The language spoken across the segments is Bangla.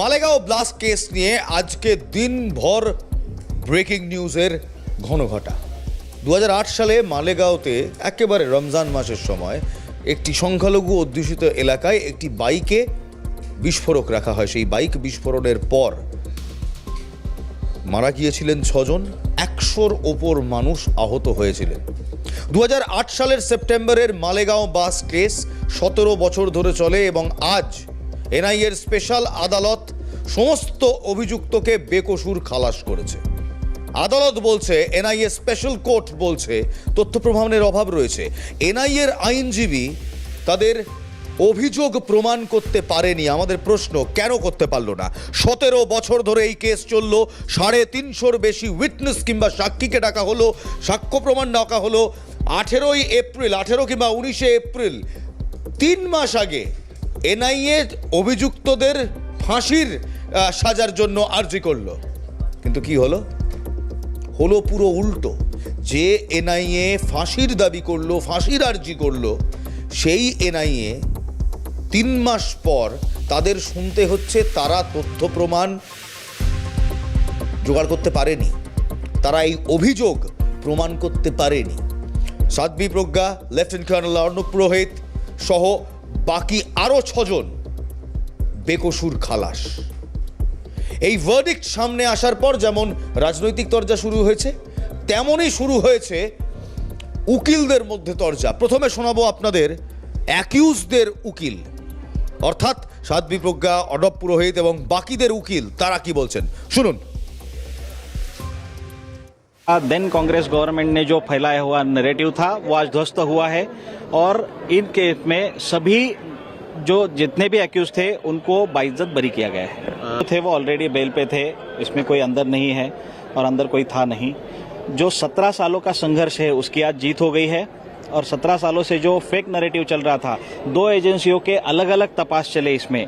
মালেগাঁও ব্লাস্ট কেস নিয়ে আজকে দিনভর ব্রেকিং নিউজের ঘন ঘটা। দু সালে মালেগাঁওতে একেবারে রমজান মাসের সময় একটি সংখ্যালঘু অধ্যুষিত এলাকায় একটি বাইকে বিস্ফোরক রাখা হয়। সেই বাইক বিস্ফোরণের পর মারা গিয়েছিলেন ছজন, একশোর ওপর মানুষ আহত হয়েছিলেন। দু হাজার আট সালের সেপ্টেম্বরের মালেগাঁও বাস কেস সতেরো বছর ধরে চলে এবং আজ এনআইএর স্পেশাল আদালত সমস্ত অভিযুক্তকে বেকসুর খালাস করেছে। আদালত বলছে, এনআইএ স্পেশাল কোর্ট বলছে, তথ্য প্রমাণের অভাব রয়েছে। এনআইএর আইনজীবী তাদের অভিযোগ প্রমাণ করতে পারেনি। আমাদের প্রশ্ন, কেন করতে পারল না? সতেরো বছর ধরে এই কেস চলল, সাড়ে তিনশোর বেশি উইটনেস কিংবা সাক্ষীকে ডাকা হলো, সাক্ষ্য প্রমাণ ডাকা হলো, আঠেরোই এপ্রিল, আঠেরো কিংবা উনিশে এপ্রিল, তিন মাস আগে এনআইএ অভিযুক্তদের ফাঁসির সাজার জন্য আর্জি করল। কিন্তু কি হলো? হলো পুরো উল্টো। যে এনআইএ ফাঁসির দাবি করল, ফাঁসির আর্জি করল, সেই এনআইএ তিন মাস পর তাদের শুনতে হচ্ছে তারা তথ্য প্রমাণ জোগাড় করতে পারেনি। তারা এই অভিযোগ প্রমাণ করতে পারেনি। সাধ্বী প্রজ্ঞা, লেফটেন্যান্ট কর্নেল অর্ণব পুরোহিত সহ বাকি আরও ছজন বেকসুর খালাস। এই ভার্ডিক্ট সামনে আসার পর যেমন রাজনৈতিক তরজা শুরু হয়েছে, তেমনই শুরু হয়েছে উকিলদের মধ্যে তরজা। প্রথমে শোনাবো আপনাদের অ্যাকিউজদের উকিল। অর্থাৎ সাধ্বী প্রজ্ঞা অডব পুরোহিত এবং বাকিদের উকিল, তারা কি বলছেন? শুনুন। देन कांग्रेस गवर्नमेंट ने जो फैलाया हुआ नैरेटिव था वो आज ध्वस्त हुआ है। और इन केस में सभी जो जितने भी एक्यूज थे उनको बाइज्जत बरी किया गया है। जो थे वो ऑलरेडी बेल पे थे इसमें कोई अंदर नहीं है और अंदर कोई था नहीं। जो सत्रह सालों का संघर्ष है उसकी आज जीत हो गई है। और सत्रह सालों से जो फेक नरेटिव चल रहा था दो एजेंसियों के अलग अलग तपास चले इसमें।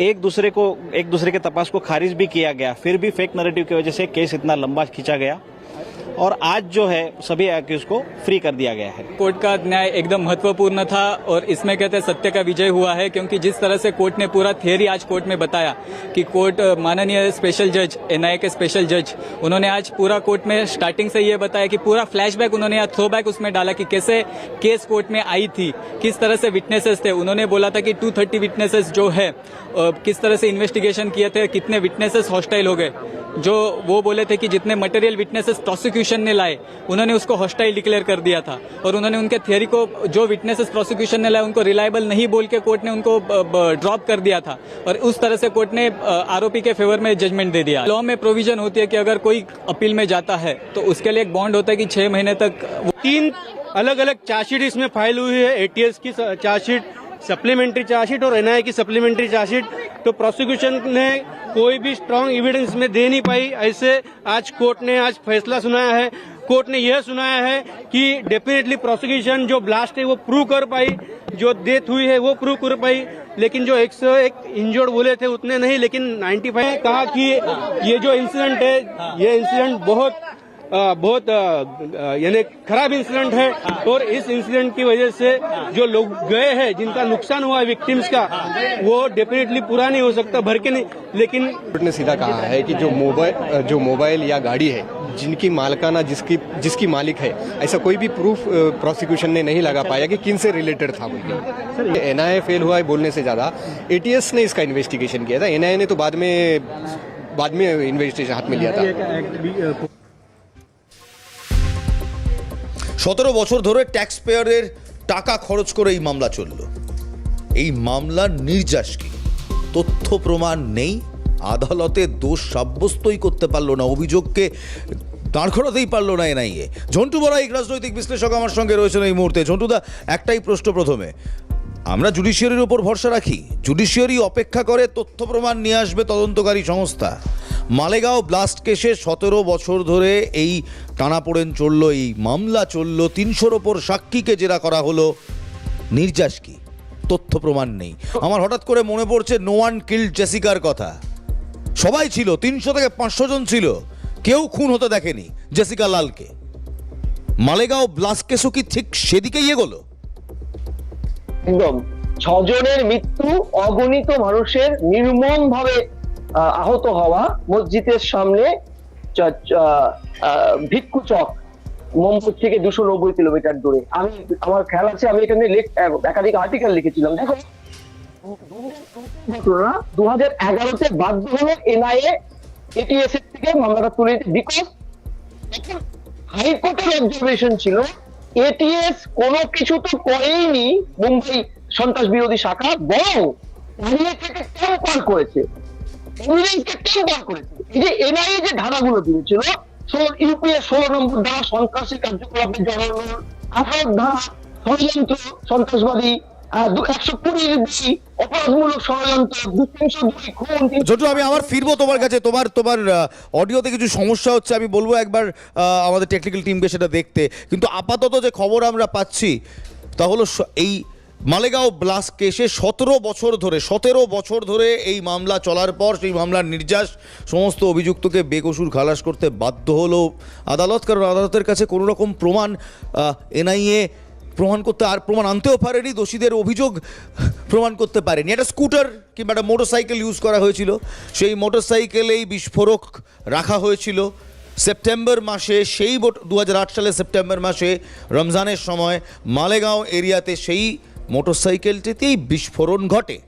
एक दूसरे को एक दूसरे के तपास को खारिज भी किया गया फिर भी फेक नरेटिव की वजह से केस इतना लंबा खींचा गया। और आज जो है, सभी एक्यूज को फ्री कर दिया गया है। कोर्ट का न्याय एकदम महत्वपूर्ण था और इसमें कहते सत्य का विजय हुआ है, क्योंकि जिस तरह से कोर्ट ने पूरा थियरी आज कोर्ट में बताया कि कोर्ट माननीय स्पेशल जज एनआईए के स्पेशल जज उन्होंने आज पूरा कोर्ट में स्टार्टिंग से ये बताया कि पूरा फ्लैशबैक उन्होंने यहाँ थ्रो बैक उसमें डाला कि कैसे केस कोर्ट में आई थी, किस तरह से विटनेसेस थे। उन्होंने बोला था कि 230 विटनेसेस जो है किस तरह से इन्वेस्टिगेशन किए थे, कितने विटनेसेस हॉस्टाइल हो गए। जो वो बोले थे कि जितने मटेरियल विटनेसेस प्रोसिक्यूशन ने लाए, उन्होंने उसको हॉस्टाइल डिक्लेयर कर दिया था और उन्होंने उनके थियरी को, जो विटनेसेस प्रोसिक्यूशन ने लाए, उनको रिलायबल नहीं बोल के कोर्ट ने उनको ड्रॉप कर दिया था और उस तरह से कोर्ट ने आरोपी के फेवर में जजमेंट दे दिया। लॉ में प्रोविज़न होती है कि अगर कोई अपील में जाता है तो उसके लिए एक बॉन्ड होता है कि छह महीने तक तीन अलग अलग चार्जशीट इसमें फ़ाइल हुई है एटीएस की चार्जशीट सप्लीमेंट्री चार्जशीट और एनआई की सप्लीमेंट्री चार्जशीट तो प्रोसिक्यूशन ने कोई भी स्ट्रांग एविडेंस में दे नहीं पाई। ऐसे आज कोर्ट ने आज फैसला सुनाया है। कोर्ट ने यह सुनाया है कि डेफिनेटली प्रोसिक्यूशन जो ब्लास्ट है, वो प्रूव कर पाई। जो डेथ हुई है, वो प्रूव कर पाई। लेकिन जो एक सौ एक इंजर्ड बोले थे, उतने नहीं। लेकिन 95 कहा कि ये जो इंसिडेंट है, ये इंसिडेंट बहुत बहुत यानी खराब इंसिडेंट है और इस इंसिडेंट की वजह से जो लोग गए हैं जिनका नुकसान हुआ विक्टिम्स का वो डेफिनेटली पूरा नहीं हो सकता भर के नहीं। लेकिन ने सीधा कहा है कि जो मोबाइल जो मोबाइल या गाड़ी है जिनकी मालकाना जिसकी जिसकी मालिक है ऐसा कोई भी प्रूफ प्रोसिक्यूशन ने नहीं लगा पाया कि किन से रिलेटेड था वो। एनआईए फेल हुआ है बोलने से ज़्यादा। एटीएस ने इसका इन्वेस्टिगेशन किया था। एनआईए ने तो बाद में बाद में इन्वेस्टिगेशन हाथ में लिया था। সতেরো বছর ধরে ট্যাক্স পেয়ারের টাকা খরচ করে এই মামলা চলল। এই মামলার নির্যাস কি? তথ্য প্রমাণ নেই, আদালতে দোষ সাব্যস্তই করতে পারল না, অভিযোগকে দাঁড় করাতেই পারল না এনআইএ। ঝন্টু বড়াইক রাজনৈতিক বিশ্লেষক আমার সঙ্গে রয়েছেন এই মুহূর্তে। ঝন্টুদা একটাই প্রশ্ন প্রথমে। আমরা জুডিশিয়ারির ওপর ভরসা রাখি? জুডিশিয়ারি অপেক্ষা করে, তথ্য প্রমাণ নিয়ে আসবে তদন্তকারী সংস্থা। মালেগাঁও ব্লাস্ট কেসে সতেরো বছর ধরে এই টানাপোড়েন চলল, এই মামলা চলল, তিনশোর ওপর সাক্ষীকে জেরা করা হলো। নির্যাস কি? তথ্য প্রমাণ নেই। আমার হঠাৎ করে মনে পড়ছে নো ওয়ান কিল জেসিকার কথা। সবাই ছিল, তিনশো থেকে পাঁচশো জন ছিল। কেউ খুন হতে দেখেনি জেসিকা লালকে। মালেগাঁও ব্লাস্ট কেসও কি ঠিক সেদিকেই এগোলো? একদম। ছজনের মৃত্যু অগণিত মানুষের নির্মম ভাবে আহত হওয়া মসজিদের সামনে ভিক্ষু চক মোমপুর থেকে দুশো নব্বই কিলোমিটার দূরে। আমি, আমার খেয়াল আছে, আমি এখানে একাধিক আর্টিকেল লিখেছিলাম। দেখো দু হাজার এগারোতে বাধ্য এনআইএ, এটিএস এর থেকে মামলাটা তুলে বিকজ হাইকোর্টের অবজারভেশন ছিল, এটিএস কোনো কিছু তো করেইনি মুম্বাই সন্ত্রাস বিরোধী শাখা, বরং করেছে। এনআইএ যে আমি আবার ফিরবো তোমার কাছে। তোমার তোমার অডিওতে কিছু সমস্যা হচ্ছে, আমি বলব একবার আমাদের টেকনিক্যাল টিমকে সেটা দেখতে। কিন্তু আপাতত যে খবর আমরা পাচ্ছি, তা হলো এই মালেগাঁও ব্লাস্ট কেসে সতেরো বছর ধরে, সতেরো বছর ধরে এই মামলা চলার পর সেই মামলার নির্যাস, সমস্ত অভিযুক্তকে বেকসুর খালাস করতে বাধ্য হলো আদালত। কারণ আদালতের কাছে কোনো রকম প্রমাণ এনআইএ প্রমাণ করতে আর প্রমাণ আনতেও পারেনি, দোষীদের অভিযোগ প্রমাণ করতে পারেনি। একটা স্কুটার কিংবা একটা মোটরসাইকেল ইউজ করা হয়েছিল। সেই মোটরসাইকেলেই বিস্ফোরক রাখা হয়েছিল। সেপ্টেম্বর মাসে, সেই দু সালের সেপ্টেম্বর মাসে, রমজানের সময় মালেগাঁও এরিয়াতে সেই মোটরসাইকেলটিতেই বিস্ফোরণ ঘটে।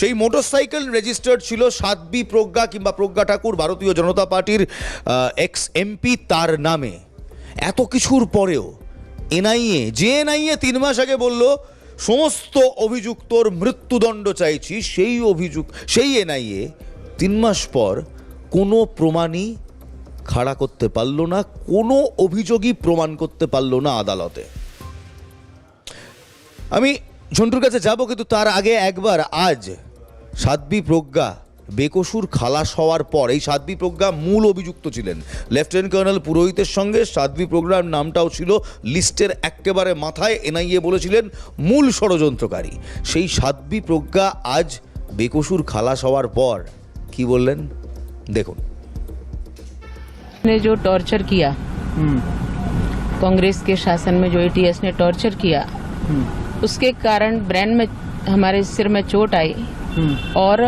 সেই মোটরসাইকেল রেজিস্টার্ড ছিল সাতবি প্রজ্ঞা কিংবা প্রজ্ঞা ঠাকুর, ভারতীয় জনতা পার্টির এক্স এমপি তার নামে। এত কিছুর পরেও এনআইএ, যে এনআইএ তিন মাস আগে বলল, সমস্ত অভিযুক্তর মৃত্যুদণ্ড চাইছি, সেই অভিযুক্ত, সেই এনআইএ তিন মাস পর কোনো প্রমাণই খাড়া করতে পারল না, কোনো অভিযোগই প্রমাণ করতে পারল না আদালতে। আমি ঝন্টুর কাছে যাব কিন্তু তার আগে একবার আজ সাধ্বী প্রজ্ঞা বেকসুর খালাস হওয়ার পর এই সাধ্বী প্রজ্ঞা মূল অভিযুক্ত ছিলেন লেফটেন্যান্ট কর্নেল পুরোহিতের সঙ্গে সাধ্বী প্রজ্ঞার নামটাও ছিল লিস্টের একেবারে মাথায় এনআইএ বলেছিলেন মূল ষড়যন্ত্রকারী সেই সাধ্বী প্রজ্ঞা আজ বেকসুর খালাস হওয়ার পর কি বললেন দেখুন ने जो टॉर्चर किया कांग्रेस के शासन में जो एटीएस ने टॉर्चर किया उसके कारण ब्रेन में हमारे सिर में चोट आई। और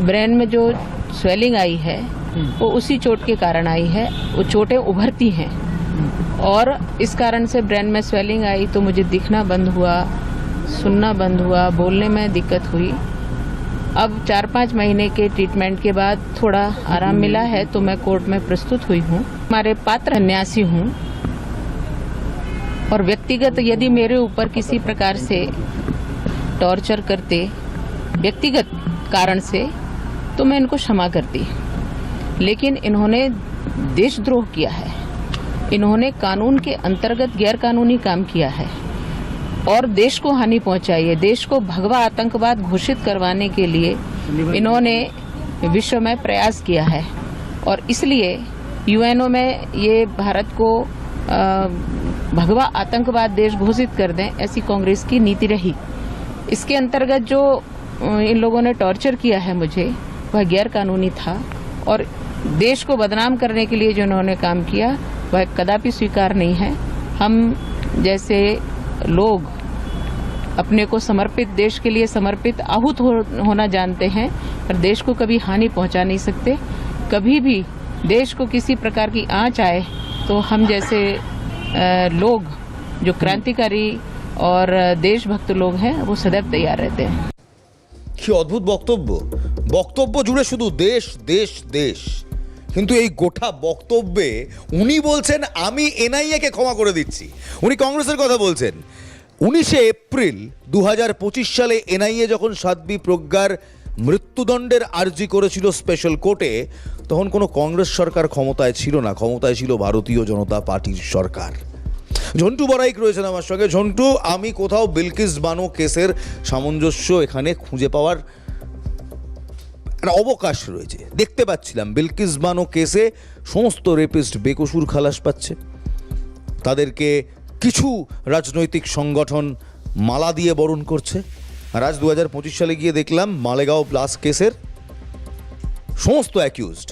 ब्रेन में जो स्वेलिंग आई है वो उसी चोट के कारण आई है। वो चोटें उभरती हैं। और इस कारण से ब्रेन में स्वेलिंग आई तो मुझे दिखना बंद हुआ सुनना बंद हुआ बोलने में दिक्कत हुई। अब चार पाँच महीने के ट्रीटमेंट के बाद थोड़ा आराम मिला है तो मैं कोर्ट में प्रस्तुत हुई हूँ। हमारे पात्र न्यासी हूँ। और व्यक्तिगत यदि मेरे ऊपर किसी प्रकार से टॉर्चर करते व्यक्तिगत कारण से तो मैं इनको क्षमा करती। लेकिन इन्होंने देशद्रोह किया है। इन्होंने कानून के अंतर्गत गैर कानूनी काम किया है। और देश को हानि पहुंचाई है। देश को भगवा आतंकवाद घोषित करवाने के लिए इन्होंने विश्व में प्रयास किया है। और इसलिए यूएनओ में ये भारत को अ, भगवा आतंकवाद देश घोषित कर दें ऐसी कांग्रेस की नीति रही। इसके अंतर्गत जो इन लोगों ने टॉर्चर किया है मुझे वह गैर कानूनी था और देश को बदनाम करने के लिए जो उन्होंने काम किया वह कदापि स्वीकार नहीं है। हम जैसे लोग अपने को समर्पित देश के लिए समर्पित आहूत हो, होना जानते हैं पर देश को कभी हानि पहुँचा नहीं सकते। कभी भी देश को किसी प्रकार की आँच आए तो हम जैसे लोग जो क्रांतिकारी और देशभक्त लोग हैं वो सदैव तैयार रहते हैं কি অদ্ভুত বক্তব্য বক্তব্য জুড়ে শুধু দেশ দেশ দেশ কিন্তু এই গোটা বক্তব্যে উনি বলছেন আমি এনআইএকে ক্ষমা করে দিচ্ছি উনি কংগ্রেসের কথা বলছেন উনিশে এপ্রিল দু সালে এনআইএ যখন সাধ্বী প্রজ্ঞার মৃত্যুদণ্ডের আর্জি করেছিল স্পেশাল কোর্টে তখন কোনো কংগ্রেস সরকার ক্ষমতায় ছিল না, ক্ষমতায় ছিল ভারতীয় জনতা পার্টির সরকার। ঝন্টু বড়াইক রয়েছেন আমার সঙ্গে। ঝন্টু, আমি কোথাও বিলকিস বানো কেসের সামঞ্জস্য এখানে খুঁজে পাওয়ার একটা অবকাশ রয়েছে। দেখতে পাচ্ছিলাম, বিলকিস বানো কেসে সমস্ত রেপিস্ট বেকসুর খালাস পাচ্ছে। তাদেরকে কিছু রাজনৈতিক সংগঠন মালা দিয়ে বরণ করছে। আর আজ দু হাজার পঁচিশ সালে গিয়ে দেখলাম মালেগাঁও প্লাস কেসের সমস্ত অ্যাকিউজড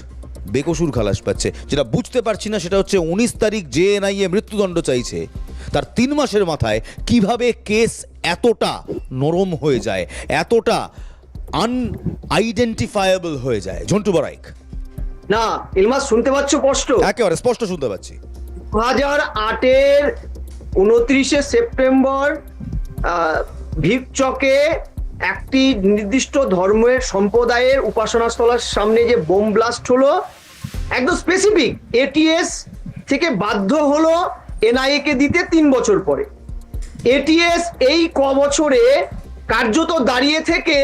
বেকসুর খালাস পাচ্ছে। যেটা বুঝতে পারছি না সেটা হচ্ছে উনিশ তারিখ যে এনআইএ মৃত্যুদণ্ড চাইছে। তার তিন মাসের মাথায় কীভাবে কেস এতটা নরম হয়ে যায় এতটা আনআইডেন্টিফায়াবল হয়ে যায়? ঝন্টু বরাইক। না ইলমাস শুনতে পাচ্ছ স্পষ্ট? একেবারে স্পষ্ট শুনতে পাচ্ছি। দু হাজার আটের উনত্রিশে সেপ্টেম্বর ভিকচকে একটি নির্দিষ্ট ধর্মের সম্প্রদায়ের উপাসনাস্থলের সামনে যে বোম ব্লাস্ট হলো একদম স্পেসিফিক এটিএস থেকে বাধ্য হলো এনআইএ কে দিতে তিন বছর পরে। এটিএস এই ক বছরে কার্যত দাঁড়িয়ে থেকে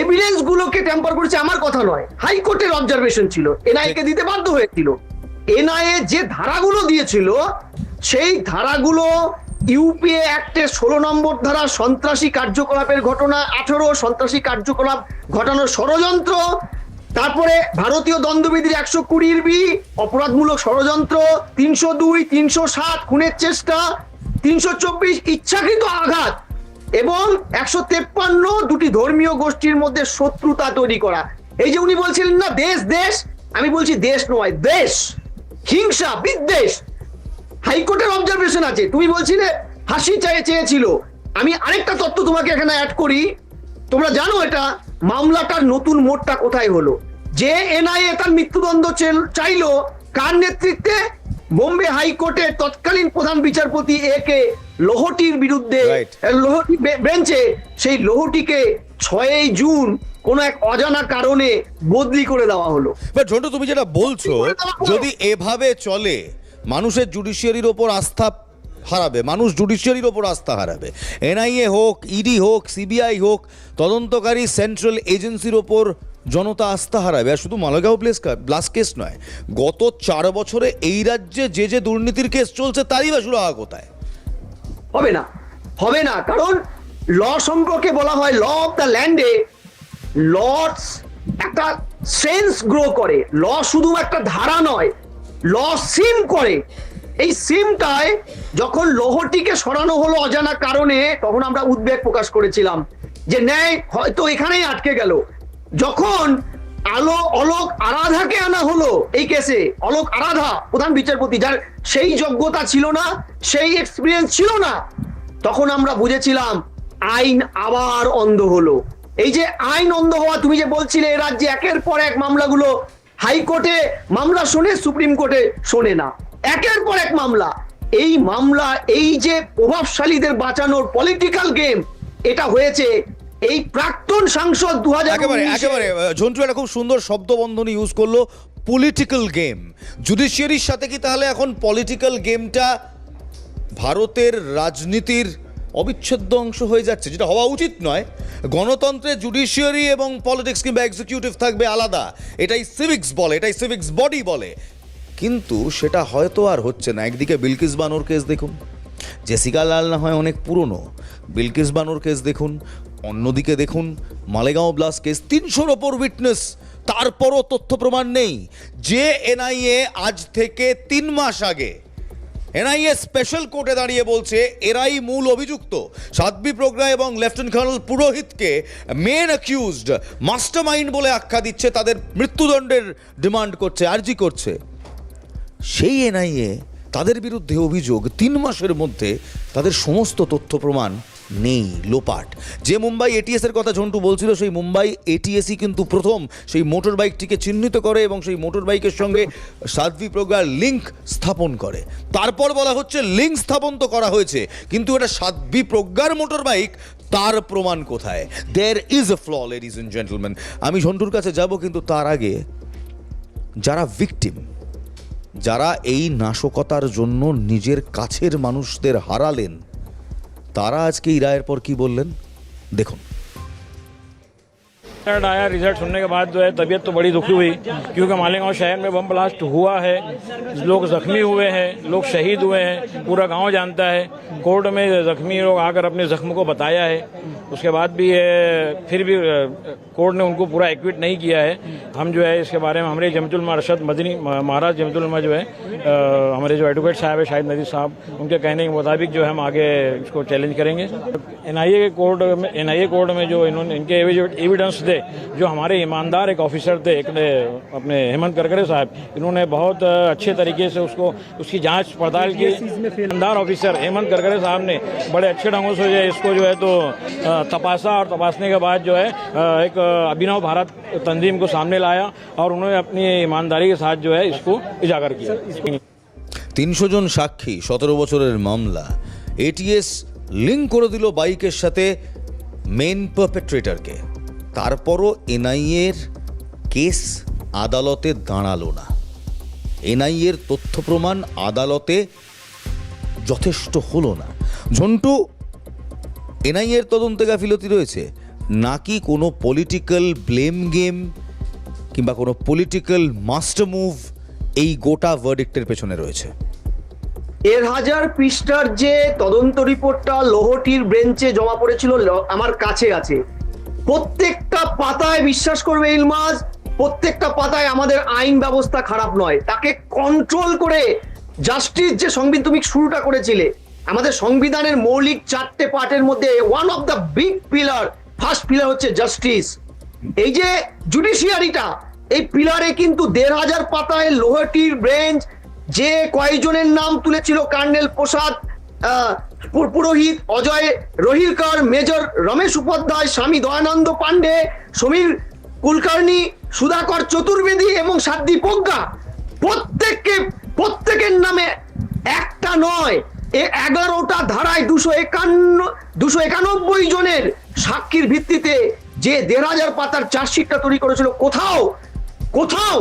এভিডেন্স গুলোকে টেম্পার করেছে আমার কথা নয় হাইকোর্টের অবজারভেশন ছিল এনআইএ কে দিতে বাধ্য হয়েছিল। এনআইএ যে ধারাগুলো দিয়েছিল সেই ধারাগুলো ইউপিএ অ্যাক্টের ষোলো নম্বর ধারা সন্ত্রাসী কার্যকলাপের ঘটনা, আঠেরো সন্ত্রাসী কার্যকলাপ ঘটানোর ষড়যন্ত্র, তারপরে ভারতীয় দণ্ডবিধির একশো কুড়ির বি, অপরাধমূলক ষড়যন্ত্র, তিনশো দুই, তিনশো সাত, খুনের চেষ্টা, তিনশো চব্বিশ ইচ্ছাকৃত আঘাত এবং একশো তেপ্পান্ন দুটি ধর্মীয় গোষ্ঠীর মধ্যে শত্রুতা তৈরি করা। এই যে উনি বলছিলেন না, দেশ দেশ, আমি বলছি দেশ নয়, দেশ, হিংসা, বিদ্বেষ হাইকোর্টের অবজারভেশন আছে। তুমি বলছিলে ফাঁসি চাই চেয়েছিল। আমি আরেকটা তথ্য তোমাকে এখানে অ্যাড করি। তোমরা জানো এটা মামলাটার নতুন মোড়টা কোথায় হলো? যে এনআইএ তার মৃত্যুদণ্ড চাইলো কার নেতৃত্বে? বোম্বে হাইকোর্টের তৎকালীন প্রধান বিচারপতি এ কে লোহটির বিরুদ্ধে লোহটি বেঞ্চে সেই লোহটিকে ছয়ই জুন কোন এক অজানা কারণে বদলি করে দেওয়া হলো। বাট ঝন্টু তুমি যেটা বলছো যদি এভাবে চলে মানুষের জুডিশিয়ারির ওপর আস্থা হারাবে, মানুষ জুডিশিয়ারির ওপর আস্থা হারাবে। এনআইএ হোক, ইডি হোক, সিবিআই হোক, তদন্তকারী সেন্ট্রাল এজেন্সির ওপর জনতা আস্থা হারাবে। আর শুধু মালেগাঁও প্লেস ব্লাস্ট কেস নয়, গত চার বছরে এই রাজ্যে যে যে দুর্নীতির কেস চলছে, তারই বা সুরাহা কোথায়? হবে না হবে না, কারণ ল সম্পর্কে বলা হয়, ল অফ দ্য ল্যান্ডে লস একটা সেন্স গ্রো করে। ল শুধু একটা ধারা নয় ল সিম করে। এই সিমটায় যখন লোহটিকে সরানো হলো অজানা কারণে, তখন আমরা উদ্বেগ প্রকাশ করেছিলাম যে, ন্যায়, হয়তো এখানেই আটকে গেল। যখন আলো, অলোক আরাধাকে আনা হলো এই কেসে, অলোক আরাধা, প্রধান বিচারপতি, যার সেই যোগ্যতা ছিল না, সেই এক্সপিরিয়েন্স ছিল না, তখন আমরা বুঝেছিলাম আইন আবার অন্ধ হলো। এই যে আইন অন্ধ হওয়া, তুমি যে বলছিলে রাজ্যে একের পর এক মামলাগুলো হাইকোর্টে মামলা শোনে সুপ্রিম কোর্টে শোনে না। একের পর এক মামলা। এই মামলা এই যে প্রভাবশালীদের বাঁচানোর পলিটিক্যাল গেম এটা হয়েছে এই প্রাক্তন সাংসদ দু হাজার একেবারে একেবারে ঝন্টু একটা খুব সুন্দর শব্দবন্ধনী ইউজ করল পলিটিক্যাল গেম জুডিশিয়ারির সাথে কি তাহলে এখন পলিটিক্যাল গেমটা ভারতের রাজনীতির অবিচ্ছেদ্য অংশ হয়ে যাচ্ছে, যেটা হওয়া উচিত নয়। গণতন্ত্রে জুডিশিয়ারি এবং পলিটিক্স কিংবা এক্সিকিউটিভ থাকবে আলাদা। এটাই সিভিক্স বলে, এটাই সিভিক্স বডি বলে। কিন্তু সেটা হয়তো আর হচ্ছে না। একদিকে বিলকিস বানোর কেস দেখুন, জেসিকা লাল না হয় অনেক পুরনো। বিলকিস বানোর কেস দেখুন, অন্যদিকে দেখুন, মালেগাঁও ব্লাস কেস তিনশোর ওপর উইটনেস তারপরও তথ্য প্রমাণ নেই। যে এনআইএ আজ থেকে তিন মাস আগে এনআইএ স্পেশাল কোর্টে দাঁড়িয়ে বলছে, এরাই মূল অভিযুক্ত। সাধ্বি প্রজ্ঞা এবং লেফটেন্যান্ট কর্নেল পুরোহিতকে মেন অ্যাকিউজড মাস্টার মাইন্ড বলে আখ্যা দিচ্ছে, তাদের মৃত্যুদণ্ডের ডিমান্ড করছে, আর্জি করছে। সেই এনআইএ তাদের বিরুদ্ধে অভিযোগ তিন মাসের মধ্যে তাদের সমস্ত তথ্য প্রমাণ নেই, লোপাট। যে মুম্বাই এটিএস এর কথা ঝন্টু বলছিল, সেই মুম্বাই এটিএসই কিন্তু প্রথম সেই মোটর বাইকটিকে চিহ্নিত করে এবং সেই মোটর বাইকের সঙ্গে সাধ্বী প্রজ্ঞার লিঙ্ক স্থাপন করে। তারপর বলা হচ্ছে লিঙ্ক স্থাপন তো করা হয়েছে, কিন্তু এটা সাধ্বী প্রজ্ঞার মোটর বাইক তার প্রমাণ কোথায়? There is a flaw ladies and gentleman আমি ঝন্টুর কাছে যাব, কিন্তু তার আগে যারা ভিকটিম যারা এই নাশকতার জন্য নিজের কাছের মানুষদের হারালেন তারা আজকে এই রায়ের পর কি বললেন? দেখুন। रिज़ल्ट आया रिज़ल्ट सुनने के बाद जो है तबीयत तो बड़ी दुखी हुई, क्योंकि मालेगांव शहर में बम ब्लास्ट हुआ है, लोग जख्मी हुए हैं, लोग शहीद हुए हैं, पूरा गाँव जानता है। कोर्ट में जख्मी लोग आकर अपने जख्म को बताया है। उसके बाद भी फिर भी कोर्ट ने उनको पूरा एक्विट नहीं किया है। हम जो है इसके बारे में, हमारे जमतुल अरशद मदनी महाराज जमतुल जो है हमारे जो एडवोकेट साहब है, शाहिद नदी साहब, उनके कहने के मुताबिक जो है हम आगे इसको चैलेंज करेंगे। एनआईए के कोर्ट में एनआईए कोर्ट में जो इन्होंने, इनके एविडेंस थे जो हमारे ईमानदार एक ऑफिसर थे एक ने अपने हेमंत करकरे साहब इन्होंने बहुत अ, अच्छे तरीके से उसको उसकी जांच पड़ताल की ईमानदार ऑफिसर हेमंत करकरे साहब ने बड़े अच्छे ढंगों से जो है इसको जो है तो अ, तपासा और तपासने के बाद जो है अ, एक अ, अभिनव भारत तंजीम को सामने लाया और उन्होंने अपनी ईमानदारी के साथ जो है इसको उजागर किया তিনশো জন সাক্ষী সতেরো বছরের মামলা এটিএস লিঙ্ক করে দিল বাইকের সাথে মেন পারপেট্রেটরকে তারপরও এনআইএর কেস আদালতে দাঁড়াল না। এনআইএর তথ্য প্রমাণ আদালতে যথেষ্ট হলো না। ঝন্টু, এনআইএর তদন্তে গাফিলতি রয়েছে। নাকি কোনো পলিটিক্যাল ব্লেম গেম কিংবা কোনো পলিটিক্যাল মাস্টার মুভ এই গোটা ভার্ডিক্টের পেছনে রয়েছে? এর হাজার পৃষ্ঠার যে তদন্ত রিপোর্টটা লোহটির ব্রেঞ্চে জমা পড়েছিল আমার কাছে আছে। প্রত্যেকটা পাতায় বিশ্বাস করবে ইলমাজ, প্রত্যেকটা পাতায় আমাদের আইন ব্যবস্থা খারাপ নয়। তাকে কন্ট্রোল করে জাস্টিস যে সংবিধান তুমি শুরুটা করেছিলে, আমাদের সংবিধানের মৌলিক চারটে পার্টের মধ্যে one of the big pillar first pillar হচ্ছে জাস্টিস এই যে জুডিশিয়ারিটা এই পিলারে কিন্তু দেড় হাজার পাতায় লোহাটির বেঞ্চ যে কয়েকজনের নাম তুলেছিল কর্নেল প্রসাদ পুরোহিত অজয় রহিলকর মেজর রমেশ উপাধ্যায় স্বামী দয়ানন্দ পান্ডে সমীর কুলকার্নি সুধাকর চতুর্বেদী এবং সাদ্দি প্রজ্ঞা প্রত্যেককে প্রত্যেকের নামে একটা নয় এ এগারোটা ধারায় দুশো একান্ন দুশো একানব্বই জনের সাক্ষীর ভিত্তিতে যে দেড় হাজার পাতার চার্জশিটটা তৈরি করেছিল কোথাও কোথাও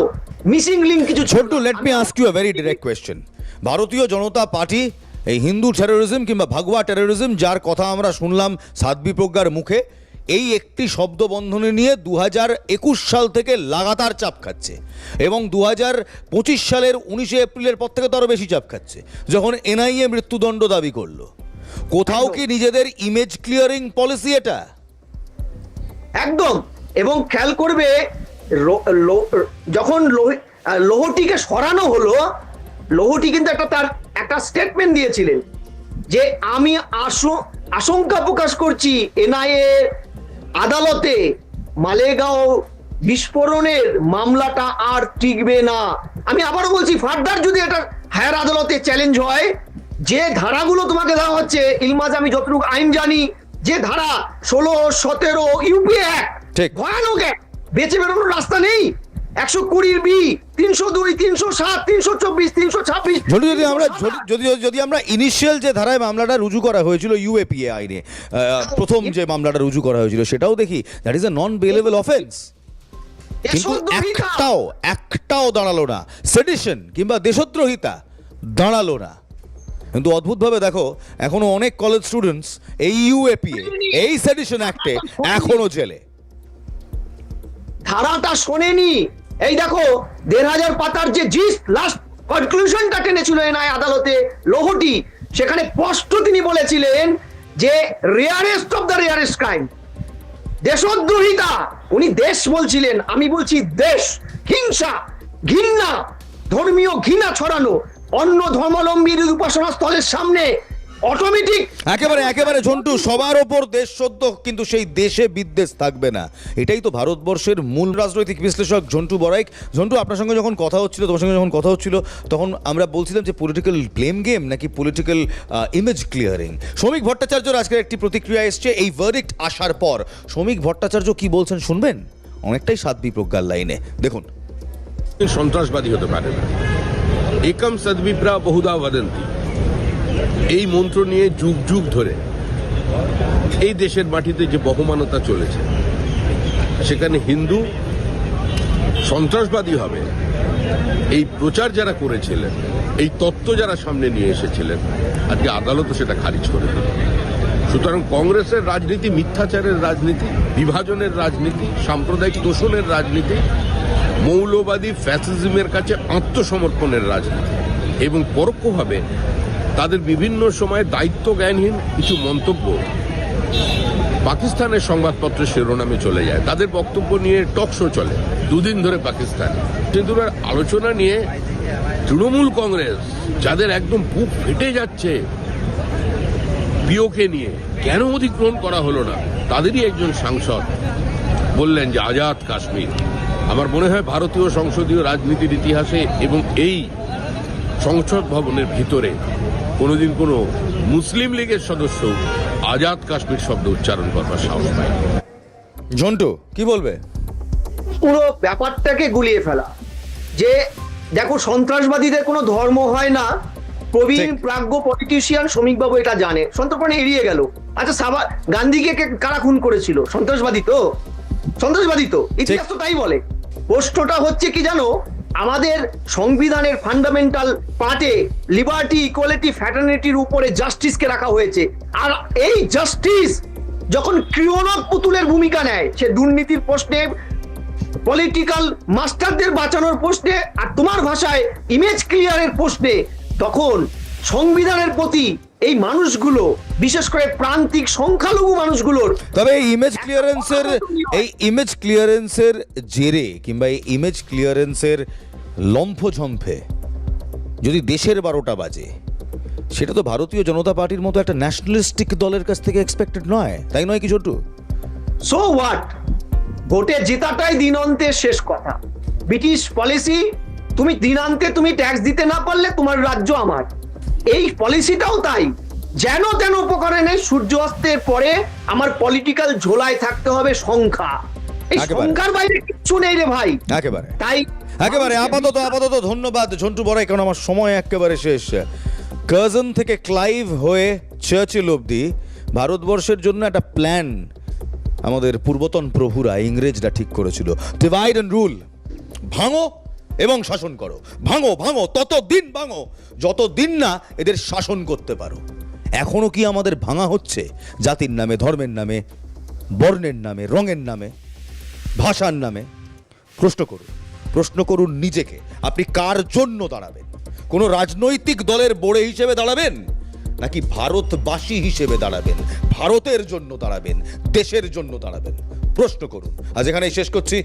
মিসিং লিঙ্ক কিছু ছোট্ট let me ask you a very direct question Bharatiya Janata Party এই হিন্দু টেরোরিজম কিংবা ভাগুয়া টেরোরিজম যার কথা আমরা শুনলাম সাধ্বী প্রজ্ঞার মুখে, এই একটি শব্দ বন্ধনে নিয়ে দু হাজার একুশ সাল থেকে লাগাতার চাপ খাচ্ছে এবং দু হাজার পঁচিশ সালের উনিশে এপ্রিলের পর থেকে তো আরও বেশি চাপ খাচ্ছে, যখন এনআইএ মৃত্যুদণ্ড দাবি করল। কোথাও কি নিজেদের ইমেজ ক্লিয়ারিং পলিসি এটা? একদম, এবং খেয়াল করবে যখন লোহ- লোহটিকে সরানো হলো লোহটি কিন্তু একটা তার একটা স্টেটমেন্ট দিয়েছিলেন যে আমি আশো- আশঙ্কা প্রকাশ করছি এনআইএ আদালতে মালেগাঁও বিস্ফোরণের মামলাটা আর টিকবে না আমি আবারও বলছি ফার্দার যদি এটা হায়ার আদালতে চ্যালেঞ্জ হয় যে ধারাগুলো তোমাকে দেওয়া হচ্ছে ইলমাজ আমি যতটুকু আইন জানি যে ধারা ষোলো সতেরো ইউপি ঠিক। ভয়ানক এক বেঁচে বেরোনোর রাস্তা নেই একশো কুড়ির বি তিনশো দুই তিনশো সাত তিনশো চব্বিশ তিনশো ছাব্বিশ। যদি যদি আমরা যদি- যদি আমরা ইনিশিয়াল যে ধারায় মামলাটা রুজু করা হয়েছিল ইউএপিএ আইনে প্রথম যে মামলাটা রুজু করা হয়েছিল সেটাও দেখি that is a non bailable offence কিন্তু একটাও একটাও দাঁড়াল না। সেডিশন কিংবা দেশদ্রোহিতা দাঁড়াল না। কিন্তু অদ্ভুতভাবে দেখো এখনও অনেক কলেজ স্টুডেন্টস এই ইউএপিএ এই সেডিশন অ্যাক্টে এখনও জেলে। ধারাটা শোনেনি। এই দেখো, দেড় হাজার পাতার যে জিস লাস্ট কনক্লুশনটা টেনেছিল এনআই আদালতে, লোহটি। সেখানে স্পষ্ট তিনি বলেছিলেন যে rarest of the rarest crime দেশদ্রোহিতা। উনি দেশ বলছিলেন, আমি বলছি দেশ, হিংসা, ঘৃণা, ধর্মীয় ঘৃণা ছড়ানো, অন্য ধর্মাবলম্বীর উপাসনা স্থলের সামনে অটোমেটিক একেবারে একেবারে ঝন্টু সবার ওপর দেশ সদ্য কিন্তু সেই দেশে বিদ্বেষ থাকবে না। এটাই তো ভারতবর্ষের মূল রাজনৈতিক বিশ্লেষক ঝন্টু বরাইক। ঝন্টু আপনার সঙ্গে যখন কথা হচ্ছিল তোমার সঙ্গে যখন কথা হচ্ছিল তখন আমরা বলছিলাম যে পলিটিক্যাল ব্লেম গেম নাকি পলিটিক্যাল ইমেজ ক্লিয়ারিং শ্রমিক ভট্টাচার্যর আজকের একটি প্রতিক্রিয়া এসছে এই ভার্ডিক্ট আসার পর। শ্রমিক ভট্টাচার্য কি বলছেন শুনবেন? অনেকটাই সাধ্বী প্রজ্ঞার লাইনে। দেখুন। সন্ত্রাসবাদী হতে পারে না। একম সদ্বিপ্রা বহুদা বদন্তি। এই মন্ত্র নিয়ে যুগ যুগ ধরে এই দেশের মাটিতে যে বহমানতা চলেছে, সেখানে হিন্দু সন্ত্রাসবাদী হবে। এই প্রচার যারা করেছিলেন, এই তত্ত্ব যারা সামনে নিয়ে এসেছিলেন, আজকে আদালতও সেটা খারিজ করে দিল সুতরাং কংগ্রেসের রাজনীতি, মিথ্যাচারের রাজনীতি, বিভাজনের রাজনীতি, সাম্প্রদায়িক তোষণের রাজনীতি, মৌলবাদী ফ্যাসিজমের কাছে আত্মসমর্পণের রাজনীতি এবং পরোক্ষভাবে তাদের বিভিন্ন সময়ে দায়িত্ব জ্ঞানহীন কিছু মন্তব্য। পাকিস্তানের সংবাদপত্রের শিরোনামে চলে যায়। তাদের বক্তব্য নিয়ে টক শো চলে দুদিন ধরে পাকিস্তান। এবার আলোচনা নিয়ে তৃণমূল কংগ্রেস, যাদের একদম বুক ফেটে যাচ্ছে পিওকে নিয়ে কেন অধিগ্রহণ করা হলো না? তাদেরই একজন সাংসদ বললেন যে, আজাদ কাশ্মীর। আমার মনে হয় ভারতীয় সংসদীয় রাজনীতির ইতিহাসে এবং এই সংসদ ভবনের ভিতরে কোনোদিন কোনো মুসলিম লীগের সদস্য আজাদ কাশ্মীর শব্দ উচ্চারণ করবার সাহস পায় ঝন্টু কি বলবে? পুরো ব্যাপারটাকে গুলিয়ে ফেলা। যে দেখো সন্ত্রাসবাদীদের কোনো ধর্ম হয় না। প্রবীণ প্রাজ্ঞ পলিটিশিয়ান শ্রমিকবাবু এটা জানে। সন্তর্পণে এড়িয়ে গেল। আচ্ছা সাবা গান্ধীকে কারা খুন করেছিল? সন্ত্রাসবাদী তো? সন্ত্রাসবাদী তো? ইতিহাস তো তাই বলে। প্রশ্নটা হচ্ছে কি জানো? আমাদের সংবিধানের ফান্ডামেন্টাল পার্টে লিবার্টি ইকুয়ালিটি ফ্যাটার্নিটির উপরে জাস্টিসকে রাখা হয়েছে। আর এই জাস্টিস যখন ক্রিয়নক পুতুলের ভূমিকা নেয়, সে দুর্নীতির প্রশ্নে পলিটিক্যাল মাস্টারদের বাঁচানোর প্রশ্নে, আর তোমার ভাষায় ইমেজ ক্লিয়ারের প্রশ্নে, তখন সংবিধানের প্রতি এই মানুষগুলো বিশেষ করে প্রান্তিক সংখ্যালঘু মানুষগুলোর তবে এই ইমেজ ক্লিয়ারেন্সের এই ইমেজ ক্লিয়ারেন্সের জেরে কিংবা এই ইমেজ ক্লিয়ারেন্সের লম্ফঝম্পে যদি দেশের বারোটা বাজে সেটা তো ভারতীয় জনতা পার্টির মতো একটা ন্যাশনালিস্টিক দলের কাছ থেকে এক্সপেক্টেড নয়। তাই নয় কি ছোট্টু? সো হোয়াট ভোটে জেতাটাই দিন অন্তে শেষ কথা। ব্রিটিশ পলিসি তুমি দিনান্তে তুমি ট্যাক্স দিতে না পারলে তোমার রাজ্য আমার। এই পলিসিটাও তাই। যেন তেন উপকারে নেই সূর্য অস্তের পরে আমার পলিটিক্যাল ঝোলায় থাকতে হবে সংখ্যা। এই সংখ্যার বাইরে কিচ্ছু নেই রে ভাই। একেবারে। তাই একেবারে। আপাতত আপাতত ধন্যবাদ ঝন্টু বড়াই কারণ আমার সময় একেবারে শেষ। কার্জন থেকে ক্লাইভ হয়ে চার্চিল অবধি ভারতবর্ষের জন্য একটা প্ল্যান আমাদের পূর্বতন প্রভুরা ইংরেজরা ঠিক করেছিল। ডিভাইড অ্যান্ড রুল ভাঙো এবং শাসন করো। ভাঙো ভাঙো তত দিন ভাঙো। যত দিন না এদের শাসন করতে পারো। এখনও কি আমাদের ভাঙা হচ্ছে? জাতির নামে, ধর্মের নামে, বর্ণের নামে, রঙের নামে, ভাষার নামে? প্রশ্ন করুন। প্রশ্ন করুন নিজেকে। আপনি কার জন্য দাঁড়াবেন? কোনো রাজনৈতিক দলের বোড়ে হিসেবে দাঁড়াবেন? নাকি ভারতবাসী হিসেবে দাঁড়াবেন? ভারতের জন্য দাঁড়াবেন, দেশের জন্য দাঁড়াবেন? প্রশ্ন করুন। আজ এখানেই শেষ করছি।